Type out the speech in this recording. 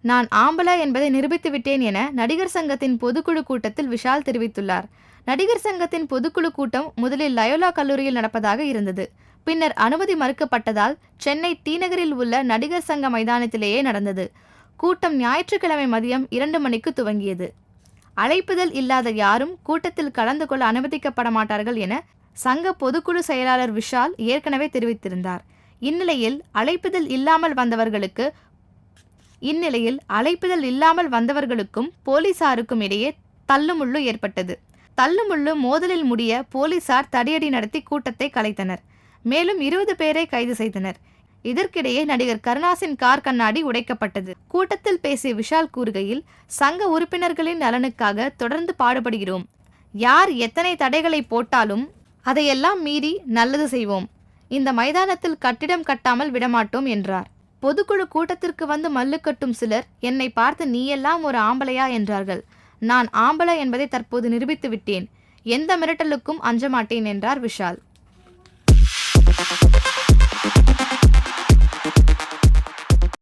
நான் ஆம்பளை என்பதை நிரூபித்து விட்டேன் என நடிகர் சங்கத்தின் பொதுக்குழு கூட்டத்தில் விஷால் தெரிவித்துள்ளார். நடிகர் சங்கத்தின் பொதுக்குழு கூட்டம் முதலில் லயோலா கல்லூரியில் நடப்பதாக இருந்தது. பின்னர் அனுமதி மறுக்கப்பட்டதால் சென்னை டி நகரில் உள்ள நடிகர் சங்க மைதானத்திலேயே நடந்தது. கூட்டம் ஞாயிற்றுக்கிழமை மதியம் இரண்டு மணிக்கு துவங்கியது. அழைப்புதல் இல்லாத யாரும் கூட்டத்தில் கலந்து கொள்ள அனுமதிக்கப்பட மாட்டார்கள் என சங்க பொதுக்குழு செயலாளர் விஷால் ஏற்கனவே தெரிவித்திருந்தார். இந்நிலையில் அழைப்புதல் இல்லாமல் வந்தவர்களுக்கு இந்நிலையில் அழைப்புதல் இல்லாமல் வந்தவர்களுக்கும் போலீசாருக்கும் இடையே தள்ளுமுள்ளு ஏற்பட்டது. தள்ளுமுள்ளு மோதலில் முடிய போலீசார் தடியடி நடத்தி கூட்டத்தை கலைத்தனர். மேலும் இருபது பேரை கைது செய்தனர். இதற்கிடையே நடிகர் கருணாசின் கார் கண்ணாடி உடைக்கப்பட்டது. கூட்டத்தில் பேசிய விஷால் கூறுகையில் சங்க உறுப்பினர்களின் நலனுக்காக தொடர்ந்து பாடுபடுகிறோம். யார் எத்தனை தடைகளை போட்டாலும் அதையெல்லாம் மீறி நல்லது செய்வோம். இந்த மைதானத்தில் கட்டிடம் கட்டாமல் விடமாட்டோம் என்றார். பொதுக்குழு கூட்டத்திற்கு வந்து மல்லு கட்டும் சிலர் என்னை பார்த்து நீயெல்லாம் ஒரு ஆம்பளையா? என்றார்கள். நான் ஆம்பளை என்பதை தற்போது நிரூபித்து விட்டேன். எந்த மிரட்டலுக்கும் அஞ்ச மாட்டேன் என்றார் விஷால்.